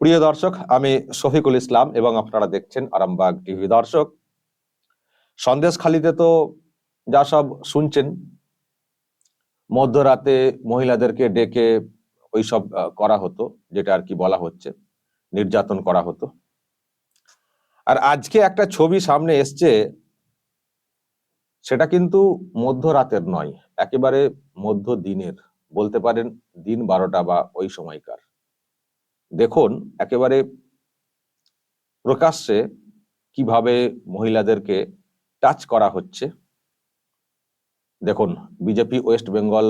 প্রিয় দর্শক, আমি শফিকুল ইসলাম এবং আপনারা দেখছেন আরামবাগ টিভি। দর্শক সন্দেশখালিতে তো যা সব শুনছেন, মধ্যরাতে মহিলাদেরকে ডেকে ওইসব করা হতো, যেটা আর কি বলা হচ্ছে, নির্যাতন করা হতো। আর আজকে একটা ছবি সামনে এসছে, সেটা কিন্তু মধ্যরাতের নয়, একেবারে মধ্য দিনের বলতে পারেন দিন বারোটা বা ওই সময়কার। দেখুন, একেবারে প্রকাশ্যে কীভাবে মহিলাদেরকে টাচ করা হচ্ছে। দেখুন বিজেপি ওয়েস্ট বেঙ্গল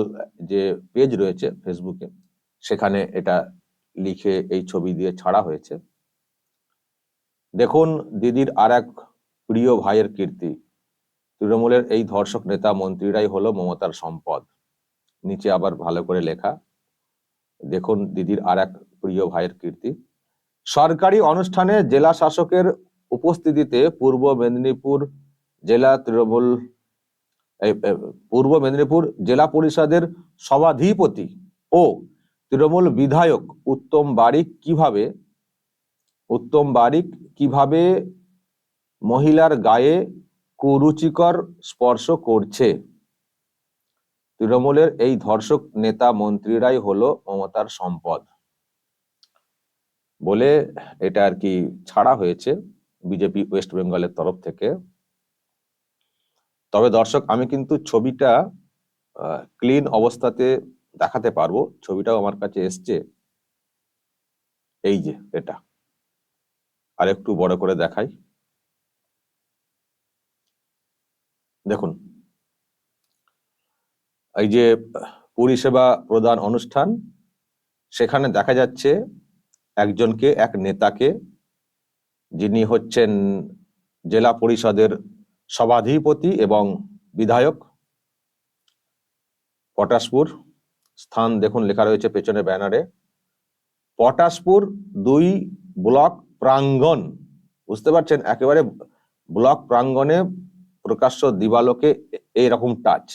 যে পেজ রয়েছে ফেসবুকে সেখানে এটা লিখে এই ছবি দিয়ে ছাড়া হয়েছে। দেখুন, দিদির আর এক প্রিয় ভাইয়ের কীর্তি। তৃণমূলের এই ধর্ষক নেতা মন্ত্রীরাই হলো মমতার সম্পদ। নিচে আবার ভালো করে লেখা। দেখুন, দিদির আর এক প্রিয় ভাইয়ের কীর্তি। সরকারি অনুষ্ঠানে জেলা শাসকের উপস্থিতিতে পূর্ব মেদিনীপুর জেলা তৃণমূল পূর্ব মেদিনীপুর জেলা পরিষদের সভাধিপতি ও তৃণমূল বিধায়ক উত্তম বারিক কীভাবে, উত্তম বারিক কীভাবে মহিলার গায়ে কুরুচিকর স্পর্শ করছে? তৃণমূলের এই ধর্ষক নেতা মন্ত্রীরাই হলো মমতার সম্পদ। বলে এটা আর কি ছাড়া হয়েছে বিজেপি ওয়েস্ট বেঙ্গলের তরফ থেকে। তবে দর্শক, আমি কিন্তু ছবিটা ক্লিন অবস্থাতে দেখাতে পারব। ছবিটাও আমার কাছে এসছে। এই যে, এটা। আর একটু বড় করে দেখাই। দেখুন। এই যে পরিষেবা প্রদান অনুষ্ঠান, সেখানে দেখা যাচ্ছে একজনকে, এক নেতাকে, যিনি হচ্ছেন জেলা পরিষদের সভাধিপতি এবং বিধায়ক, পটাশপুর, স্থান দেখুন লেখা রয়েছে পেছনে ব্যানারে, পটাশপুর দুই ব্লক প্রাঙ্গণ, বুঝতে পারছেন? একেবারে ব্লক প্রাঙ্গণে প্রকাশ্য দিবালোকে এইরকম টাচ।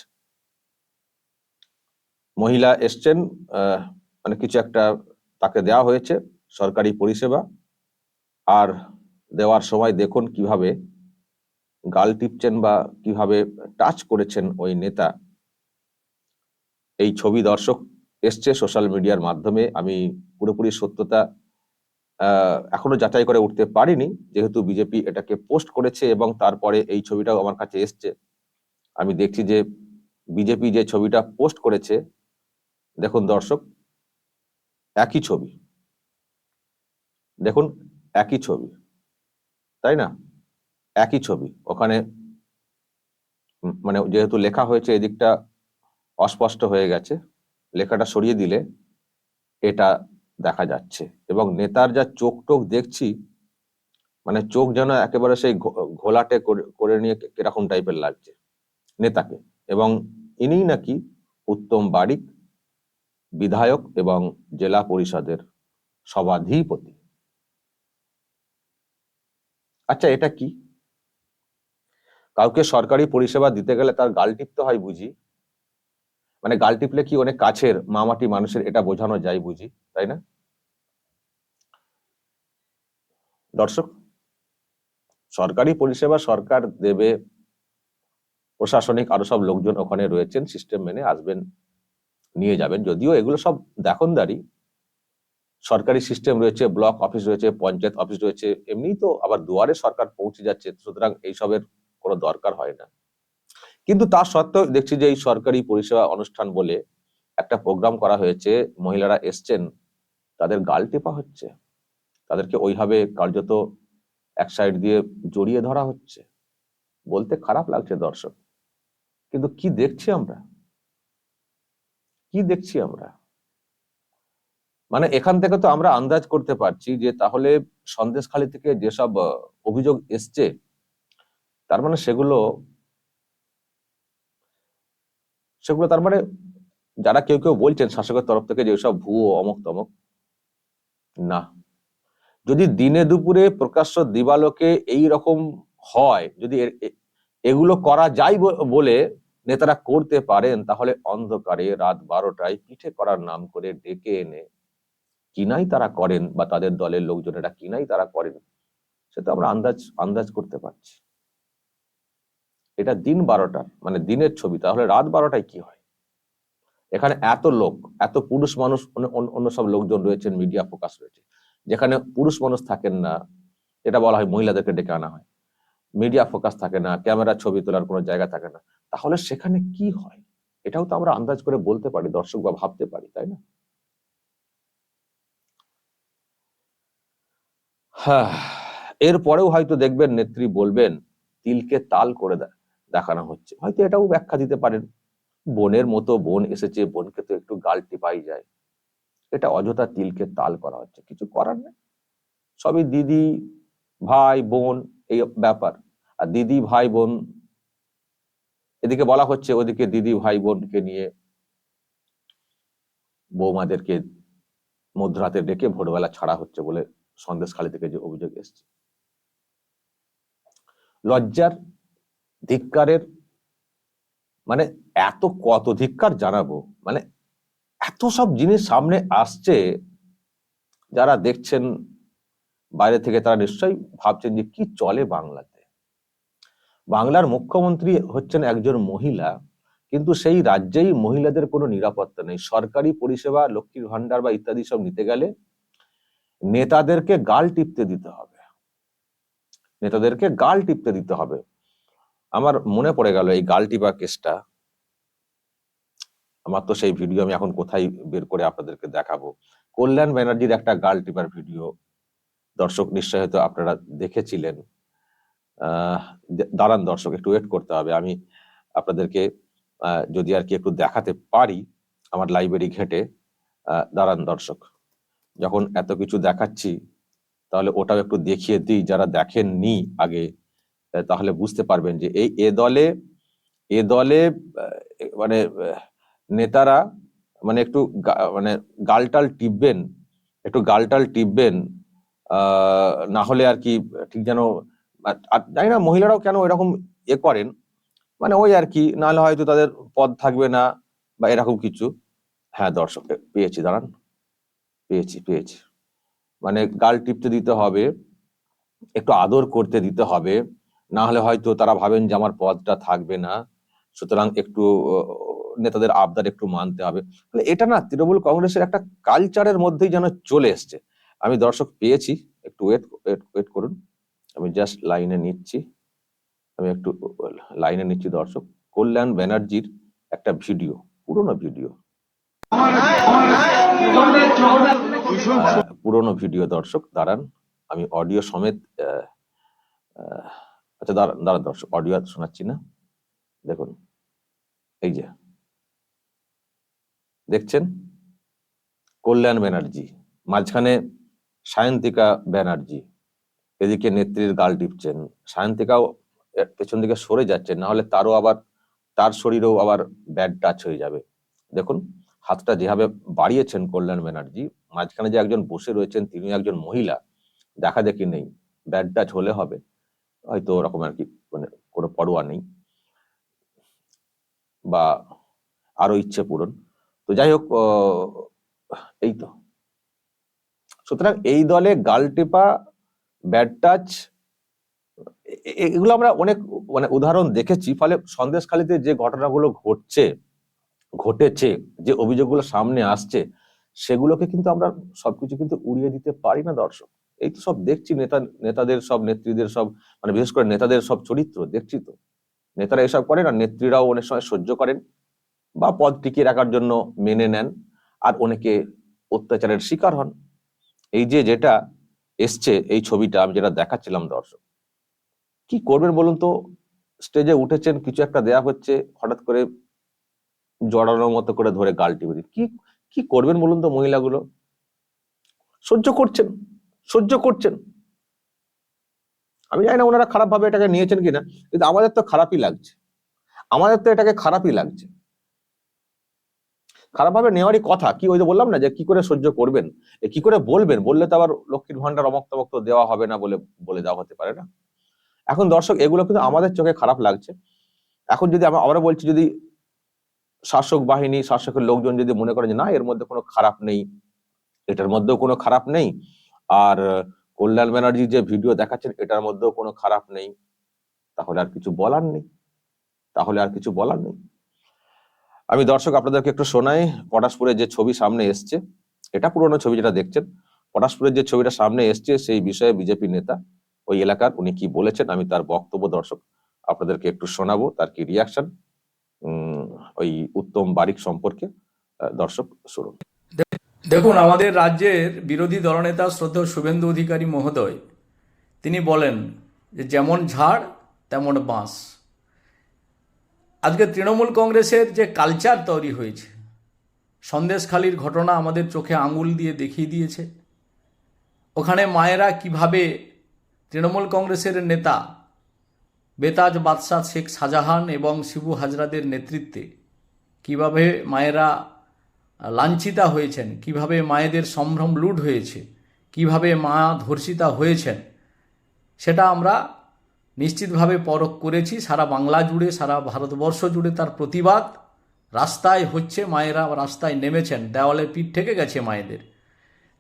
মহিলা এসছেন মানে কিছু একটা তাকে দেওয়া হয়েছে। সরকারি পরিষেবা আর দেওয়ার সময় দেখুন কীভাবে গাল টিপছেন বা কীভাবে টাচ করেছেন ওই নেতা। এই ছবি দর্শক এসছে সোশ্যাল মিডিয়ার মাধ্যমে। আমি পুরোপুরি সত্যতা এখনও যাচাই করে উঠতে পারিনি। যেহেতু বিজেপি এটাকে পোস্ট করেছে এবং তারপরে এই ছবিটাও আমার কাছে এসছে। আমি দেখছি যে বিজেপি যে ছবিটা পোস্ট করেছে, দেখুন দর্শক, একই ছবি। দেখুন, একই ছবি। তাই না? একই ছবি। ওখানে মানে যেহেতু লেখা হয়েছে, এদিকটা অস্পষ্ট হয়ে গেছে। লেখাটা সরিয়ে দিলে এটা দেখা যাচ্ছে। এবং নেতার যা চোখ টোক দেখছি মানে চোখ যেন একেবারে সেই ঘোলাটে করে- নিয়ে কীরকম টাইপের লাগছে নেতাকে। এবং ইনি নাকি উত্তম বারিক, বিধায়ক এবং জেলা পরিষদের সভাধিপতি। আচ্ছা এটা কি? কাউকে সরকারি পরিষেবা দিতে গেলে তার গাল টিপতে হয় বুঝি? মানে গাল টিপলে কি অনেক কাছের মামাটি মানুষের এটা বোঝানো যায় বুঝি, তাই না? দর্শক, সরকারি পরিষেবা সরকার দেবে, প্রশাসনিক আরও সব লোকজন ওখানে রয়েছেন সিস্টেম মেনে আসবেন, নিয়ে যাবেন, যদিও এগুলো সব দেখনদারি সরকারি সিস্টেম রয়েছে ব্লক অফিস রয়েছে, পঞ্চায়েত অফিস রয়েছে এমনি তো আবার দুয়ারে সরকার পৌঁছে যাচ্ছে, সুতরাং এইসবের কোনো দরকার হয় না। কিন্তু তা সত্ত্বেও দেখছি যে এই সরকারি পরিষেবা অনুষ্ঠান বলে একটা প্রোগ্রাম করা হয়েছে, মহিলারা এসছেন, তাদের গাল টেপা হচ্ছে, তাদেরকে ওইভাবে কার্যত এক সাইড দিয়ে জড়িয়ে ধরা হচ্ছে, বলতে খারাপ লাগছে দর্শক। কিন্তু কি দেখছি আমরা? কি দেখছি আমরা? মানে এখান থেকে তো আমরা আন্দাজ করতে পারছি যে তাহলে সন্দেশখালী থেকে যেসব অভিযোগ এসছে, তার মানে সেগুলো সেগুলো তার মানে যারা কেউ কেউ বলছেন শাসকের তরফ থেকে যে সব ভুয়ো, অমক তমক, না। যদি দিনে দুপুরে প্রকাশ্য দিবালোকে এই রকম হয়, যদি এগুলো করা যায় বলে নেতারা করতে পারেন, তাহলে অন্ধকারে রাত বারোটায় পিঠে করার নাম করে ডেকে এনে কিনাই তারা করেন বা তাদের দলের লোকজনেরা কিনাই তারা করেন সেটা আমরা আন্দাজ আন্দাজ করতে পারছি। এটা দিন বারোটার মানে দিনের ছবি, তাহলে রাত বারোটায় কি হয়? এখানে এত লোক, এত পুরুষ মানুষ অন্য- সব লোকজন রয়েছেন, মিডিয়া ফোকাস রয়েছে, যেখানে পুরুষ মানুষ থাকেন না, এটা বলা হয় মহিলাদেরকে ডেকে আনা হয়। মিডিয়া ফোকাস থাকে না, ক্যামেরা ছবি তোলার কোনো জায়গা থাকে না, তাহলে সেখানে কি হয়? এটাও তো আমরা আন্দাজ করে বলতে পারি, দর্শক বা ভাবতে পারি, তাই না? হ্যাঁ এরপরেও হয়তো দেখবেন নেত্রী বলবেন, তিলকে তাল করে দেখানো হচ্ছে। হয়তো এটাও ব্যাখ্যা দিতে পারেন। বোনের মতো বোন এসেছে, বোনকে তো একটু গাল টিপাই যায়। এটা অযথা তিলকে তাল করা হচ্ছে। কিছু করার নেই। সবই দিদি, ভাই, বোন, এই ব্যাপার। আর দিদি, ভাই, বোন, এদিকে বলা হচ্ছে ওদিকে দিদি, ভাই, বোনকে নিয়ে বৌমাদেরকে মধ্যরাতে ডেকে ভোরবেলা ছাড়া হচ্ছে বলে সন্দেশখালী থেকে যে অভিযোগ এসছে। লজ্জার ধিক্কারের মানে এত কত ধিক্কার জানাব? মানে এত সব জিনিস সামনে আসছে, যারা দেখছেন বাইরে থেকে তারা নিশ্চয়ই ভাবছেন যে কি চলে বাংলাতে? বাংলার মুখ্যমন্ত্রী হচ্ছেন একজন মহিলা, কিন্তু সেই রাজ্যেই মহিলাদের কোনো নিরাপত্তা নেই। সরকারি পরিষেবা, লক্ষ্মীর ভান্ডার বা ইত্যাদি সব নিতে গেলে নেতাদেরকে গাল টিপতে দিতে হবে। নেতাদেরকে গাল টিপতে দিতে হবে। আমার মনে পড়ে গেল এই গাল টিপা কেসটা। আমার তো সেই ভিডিও আমি এখন কোথায় বের করে আপনাদেরকে দেখাবো। কল্যাণ ব্যানার্জির একটা গাল টিপার ভিডিও। দর্শক নিশ্চয় হয়তো আপনারা দেখেছিলেন। দাঁড়ান দর্শক, একটু ওয়েট করতে হবে। আমি আপনাদেরকে যদি আর কি একটু দেখাতে পারি আমার লাইব্রেরি ঘেটে দাঁড়ান দর্শক। যখন এত কিছু দেখাচ্ছি, তাহলে ওটাও একটু দেখিয়ে দিই, যারা দেখেননি আগে তাহলে বুঝতে পারবেন যে এই এ দলে এ দলে মানে নেতারা মানে একটু মানে গালটাল টিপবেন, একটু গালটাল টিপবেন না হলে আর কি ঠিক যেন জানি না মহিলারাও কেন এরকম এ করেন মানে ওই আর কি, নাহলে হয়তো তাদের পদ থাকবে না বা এরকম কিছু। হ্যাঁ দর্শক, পেয়েছি, দাঁড়ান। পেয়েছি পেয়েছি। মানে গাল টিপতে দিতে হবে, একটু আদর করতে দিতে হবে, না হলে হয়তো তারা ভাবেন যে আমার পদটা থাকবে না। সুতরাং একটু নেতাদের আবদার একটু মানতে হবে। তাহলে এটা না তৃণমূল কংগ্রেসের একটা কালচারের মধ্যেই যেন চলে এসছে। আমি দর্শক পেয়েছি, একটু ওয়েট ওয়েট করুন। আমি জাস্ট লাইনে নিচ্ছি। আমি একটু লাইনে নিচ্ছি দর্শক। কল্যাণ ব্যানার্জির একটা ভিডিও পুরনো ভিডিও পুরনো ভিডিও দর্শক, দাঁড়ান, আমি অডিও সমেত আচ্ছা দাঁড়ান দাঁড়ান দর্শক অডিও শোনাচ্ছি না। দেখুন, এই যে, দেখছেন? কল্যাণ ব্যানার্জি, মাঝখানে সায়ন্তিকা ব্যানার্জি, এদিকে নেত্রীর গাল টিপছেন, সায়ন্তিকাও পেছন দিকে সরে যাচ্ছেন, না হলে তারও আবার, তার শরীরেও আবার ব্যাড টাচ হয়ে যাবে। দেখুন হাতটা যেভাবে বাড়িয়েছেন কল্যাণ ব্যানার্জি, মাঝখানে যে একজন বসে রয়েছেন তিনি একজন মহিলা, দেখা দেখি নেই ব্যাড টাচ হলে হবে। হয়তো ওরকম আর কি মানে কোনো পরোয়া নেই। বা আরও ইচ্ছে পূরণ। তো যাই হোক এই তো। সুতরাং এই দলে গাল টেপা ব্যাড টাচ এগুলো আমরা অনেক মানে উদাহরণ দেখেছি, ফলে সন্দেশখালিতে যে ঘটনাগুলো ঘটছে ঘটেছে, যে অভিযোগগুলো সামনে আসছে, সেগুলোকে কিন্তু আমরা সবকিছু কিন্তু উড়িয়ে দিতে পারি না দর্শক। এই তো সব দেখছি, নেতা, নেতাদের সব, নেত্রীদের সব মানে বিশেষ করে নেতাদের সব চরিত্র দেখছি তো। নেতারা এসব করেন আর নেত্রীরাও অনেক সময় সহ্য করেন বা পদ টিকিয়ে রাখার জন্য মেনে নেন আর অনেকে অত্যাচারের শিকার হন। এই যে যেটা এসছে, এই ছবিটা আমি যেটা দেখাচ্ছিলাম দর্শক, কি করবেন বলুন তো? স্টেজে উঠেছেন, কিছু একটা দেয়া হচ্ছে, হঠাৎ করে জড়ানোর মতো করে ধরে গাল টিপে দিন। কি কি করবেন বলুন তো মহিলাগুলো? সহ্য করছেন সহ্য করছেন। আমি জানি না ওনারা খারাপ ভাবে এটাকে নিয়েছেন কিনা, কিন্তু আমাদের তো খারাপই লাগছে। আমাদের তো এটাকে খারাপই লাগছে। খারাপ ভাবে নেওয়ারই কথা। কি ওই যে বললাম না যে কি করে সহ্য করবেন? কি করে বলবেন? বললে তো আবার লক্ষ্মীর ভান্ডার অমক তমক দেওয়া হবে না বলে বলে দেওয়া হতে পারে না। এখন দর্শক, এগুলো কিন্তু আমাদের চোখে খারাপ লাগছে। এখন যদি আমরা বলছি যদি শাসক বাহিনী, শাসকের লোকজন যদি মনে করেন যে না, এর মধ্যে কোনো খারাপ নেই, এটার মধ্যেও কোনো খারাপ নেই, আর কল্যাণ ব্যানার্জি যে ভিডিও দেখাচ্ছেন, এটার মধ্যেও কোনো খারাপ নেই, তাহলে আর কিছু বলার নেই, তাহলে আর কিছু বলার নেই। আমি দর্শক আপনাদেরকে একটু শোনাই, পটাশপুরের যে ছবি সামনে এসছে, এটা পুরোনো ছবি যেটা দেখছেন, পটাশপুরের যে ছবিটা সামনে এসছে, সেই বিষয়ে বিজেপি নেতা ওই এলাকার উনি কি বলেছেন, আমি তার বক্তব্য দর্শক আপনাদেরকে একটু শোনাবো, তার কি রিয়াকশন ওই উত্তম বারিক সম্পর্কে দর্শক শুনুন। দেখুন, আমাদের রাজ্যের বিরোধী দলনেতা শ্রদ্ধেয় শুভেন্দু অধিকারী মহোদয়, তিনি বলেন যে যেমন ঝাড়, তেমন বাঁশ। আজকে তৃণমূল কংগ্রেসের যে কালচার তৈরি হয়েছে, সন্দেশখালির ঘটনা আমাদের চোখে আঙুল দিয়ে দেখিয়ে দিয়েছে। ওখানে মায়েরা কীভাবে তৃণমূল কংগ্রেসের নেতা বেতাজ বাদশাহ শেখ শাহজাহান এবং শিবু হাজরাদের নেতৃত্বে কীভাবে মায়েরা লাঞ্ছিতা হয়েছেন, কীভাবে মায়েদের সম্ভ্রম লুট হয়েছে, কীভাবে মা ধর্ষিতা হয়েছেন, সেটা আমরা নিশ্চিতভাবে পরখ করেছি। সারা বাংলা জুড়ে, সারা ভারতবর্ষ জুড়ে তার প্রতিবাদ রাস্তায় হচ্ছে। মায়েরা রাস্তায় নেমেছেন, দেওয়ালে পিঠ থেকে গেছে মায়েদের।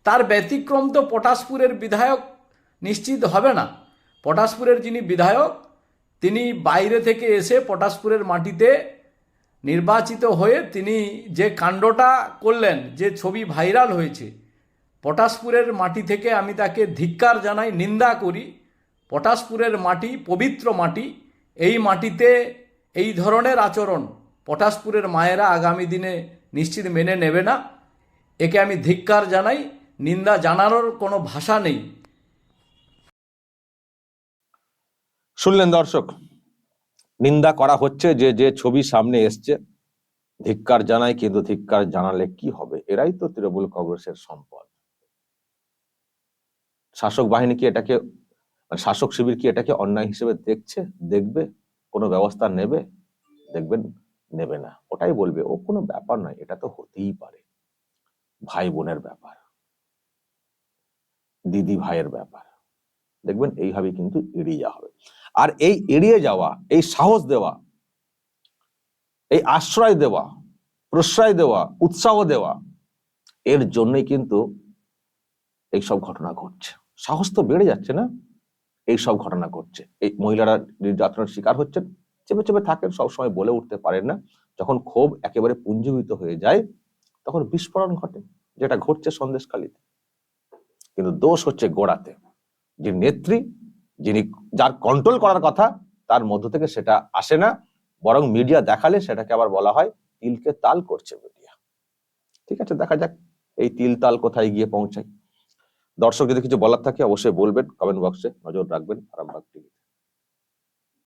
তার ব্যতিক্রম তো পটাশপুরের বিধায়ক নিশ্চিত হবে না। পটাশপুরের যিনি বিধায়ক, তিনি বাইরে থেকে এসে পটাশপুরের মাটিতে নির্বাচিত হয়ে তিনি যে কাণ্ডটা করলেন, যে ছবি ভাইরাল হয়েছে, পটাশপুরের মাটি থেকে আমি তাকে ধিক্কার জানাই, নিন্দা করি। পটাশপুরের মাটি, পবিত্র মাটি, এই মাটিতে এই ধরনের আচরণ পটাশপুরের মায়েরা আগামী দিনে নিশ্চিত মেনে নেবে না। একে আমি ধিক্কার জানাই, নিন্দা জানানোর কোনো ভাষা নেই। শুনলেন দর্শক নিন্দা করা হচ্ছে যে যে ছবি সামনে এসছে। ধিক্কার জানায়, কিন্তু ধিক্কার জানালে কি হবে? এরাই তো তৃণমূল কংগ্রেসের সম্পদ। শাসক বাহিনী কি এটাকে মানে শাসক শিবির কি এটাকে অন্যায় হিসেবে দেখছে? দেখবে? কোনো ব্যবস্থা নেবে? দেখবেন, নেবে না। ওটাই বলবে। ও কোনো ব্যাপার নয়, এটা তো হতেই পারে। ভাই বোনের ব্যাপার। দিদি ভাইয়ের ব্যাপার। দেখবেন এইভাবে কিন্তু এড়িয়ে যাওয়া হবে। আর এই এড়িয়ে যাওয়া, এই সাহস দেওয়া, এই আশ্রয় দেওয়া, প্রশ্রয় দেওয়া, উৎসাহ দেওয়া, এর জন্যই কিন্তু এই সব ঘটনা ঘটছে। সাহস তো বেড়ে যাচ্ছে না? এই সব ঘটনা ঘটছে। এই মহিলারা নির্যাতনের শিকার হচ্ছেন, চেপে চেপে থাকেন, সবসময় বলে উঠতে পারেন না। যখন ক্ষোভ একেবারে পুঞ্জীভূত হয়ে যায়, তখন বিস্ফোরণ ঘটে, যেটা ঘটছে সন্দেশখালীতে। কিন্তু দোষ হচ্ছে গোড়াতে। যে নেত্রী যিনি যার কন্ট্রোল করার কথা, তার মধ্য থেকে সেটা আসে না। বরং মিডিয়া দেখালে সেটাকে আবার বলা হয়, তিলকে তাল করছে মিডিয়া ঠিক আছে, দেখা যাক এই তিল তাল কোথায় গিয়ে পৌঁছায়। দর্শক, যদি কিছু বলার থাকে, অবশ্যই বলবেন। কমেন্ট বক্সে নজর রাখবেন আরামবাগ টিভি